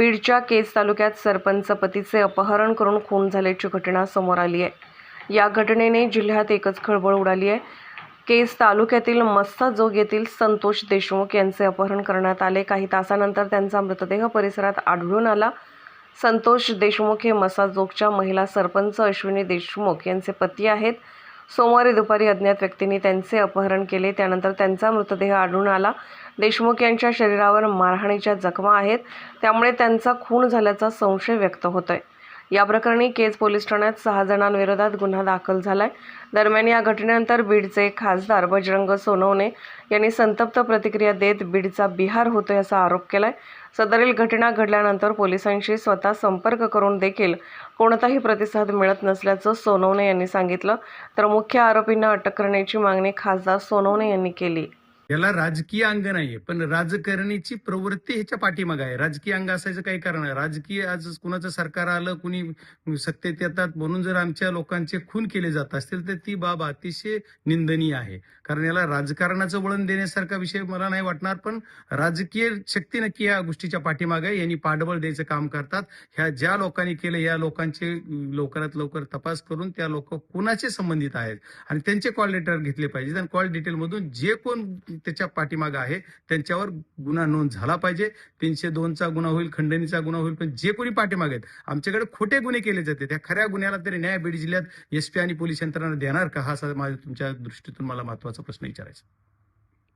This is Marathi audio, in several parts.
बीडच्या केज तालुक्यात सरपंच पतीचे अपहरण करून खून झाल्याची घटना समोर आली आहे. या घटनेने जिल्ह्यात एकच खळबळ उडाली आहे. केज तालुक्यातील मस्साजोग येथील संतोष देशमुख यांचे अपहरण करण्यात आले. काही तासानंतर त्यांचा मृतदेह परिसरात आढळून आला. संतोष देशमुख हे मसाजोगच्या महिला सरपंच अश्विनी देशमुख यांचे पती आहेत. सोमवारी दुपारी अज्ञात व्यक्तींनी त्यांचे अपहरण केले. त्यानंतर त्यांचा मृतदेह आढळून आला. देशमुख यांच्या शरीरावर मारहाणीच्या जखमा आहेत. त्यामुळे त्यांचा खून झाल्याचा संशय व्यक्त होतोय. या प्रकरणी केज पोलीस ठाण्यात सहा जणांविरोधात गुन्हा दाखल झालाय. दरम्यान या घटनेनंतर बीडचे खासदार बजरंग सोनवणे यांनी संतप्त प्रतिक्रिया देत बीडचा बिहार होतोय असा आरोप केलाय. सदरील घटना घडल्यानंतर पोलिसांशी स्वतः संपर्क करून देखील कोणताही प्रतिसाद मिळत नसल्याचं सोनवणे यांनी सांगितलं. तर मुख्य आरोपींना अटक करण्याची मागणी खासदार सोनवणे यांनी केली. याला राजकीय अंग नाहीये पण राजकारणीची प्रवृत्ती ह्याच्या पाठीमागे आहे. राजकीय अंग असायचं काही कारण आहे राजकीय आज कुणाचं सरकार आलं कुणी सत्तेत येतात म्हणून जर आमच्या लोकांचे खून केले जात असतील तर ती बाब अतिशय निंदनीय आहे. कारण याला राजकारणाचं वळण देण्यासारखा विषय मला नाही वाटणार पण राजकीय शक्ती नक्की या गोष्टीच्या पाठीमागे आहे. यांनी पाठबळ द्यायचं काम करतात. ह्या ज्या लोकांनी केलं या लोकांचे लवकरात लवकर तपास करून त्या लोक कुणाचे संबंधित आहेत? आणि त्यांचे कॉल लेटर घेतले पाहिजेत. आणि कॉल डिटेल मधून जे कोण त्याच्या पाठीमागे आहे. त्यांच्यावर गुन्हा नोंद झाला पाहिजे. तीनशे दोनचा गुन्हा होईल खंडणीचा गुन्हा होईल पण जे कोणी पाठीमागे आहेत आमच्याकडे खोटे गुन्हे केले जाते त्या खऱ्या गुन्ह्याला तरी न्याय बीड जिल्ह्यात एसपी आणि पोलीस यंत्रणा देणार का? हा असा माझ्या तुमच्या दृष्टीतून मला महत्त्वाचा प्रश्न विचारायचा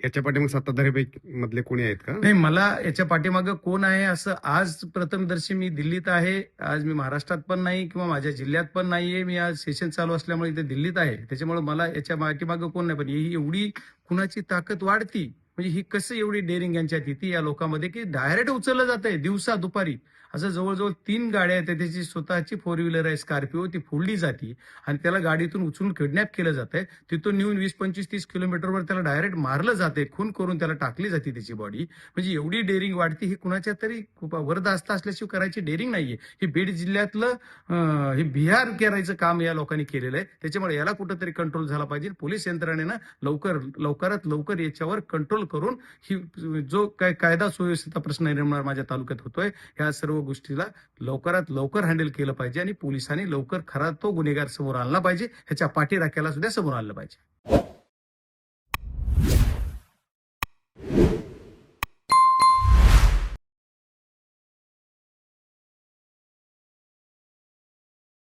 याच्या पाठीमागे सत्ताधारी मधले कोणी आहेत का? नाही मला याच्या पाठीमागं कोण आहे असं आज प्रथमदर्शी मी दिल्लीत आहे. आज मी महाराष्ट्रात पण नाही किंवा माझ्या जिल्ह्यात पण नाहीये. मी आज सेशन चालू असल्यामुळे इथे दिल्लीत आहे. त्याच्यामुळे मला याच्या पाठीमागं कोण नाही. पण ही एवढी कुणाची ताकद वाढती म्हणजे ही कसं एवढी डेअरिंग यांच्यात येते या लोकांमध्ये की डायरेक्ट उचललं जात आहे दिवसा दुपारी. असं जवळजवळ तीन गाड्या आहेत त्याची स्वतःची फोर व्हीलर आहे स्कॉर्पिओ ती फोडली जाते आणि त्याला गाडीतून उचलून किडनॅप केलं जात आहे तिथून नेऊन वीस पंचवीस तीस किलोमीटरवर त्याला डायरेक्ट मारलं जाते खून करून त्याला टाकली जाते त्याची बॉडी म्हणजे एवढी डेअरिंग वाढती ही कुणाच्या तरी खूप वरदास्त असल्याशिवाय करायची डेअरिंग नाहीये. हे बीड जिल्ह्यातलं हे बिहार करायचं काम या लोकांनी केलेलं आहे. त्याच्यामुळे याला कुठंतरी कंट्रोल झाला पाहिजे. पोलीस यंत्रणेनं लवकर लवकरात लवकर याच्यावर कंट्रोल करून ही जो काय कायदा सुव्यवस्थेचा प्रश्न निर्माण माझ्या तालुक्यात होतोय ह्या सर्व गोष्टीला लवकरात लवकर हँडल केलं पाहिजे आणि पोलिसांनी लवकर खरा तो गुन्हेगार समोर आणला पाहिजे ह्याच्या पाठीराख्याला सुद्धा समोर आणलं पाहिजे.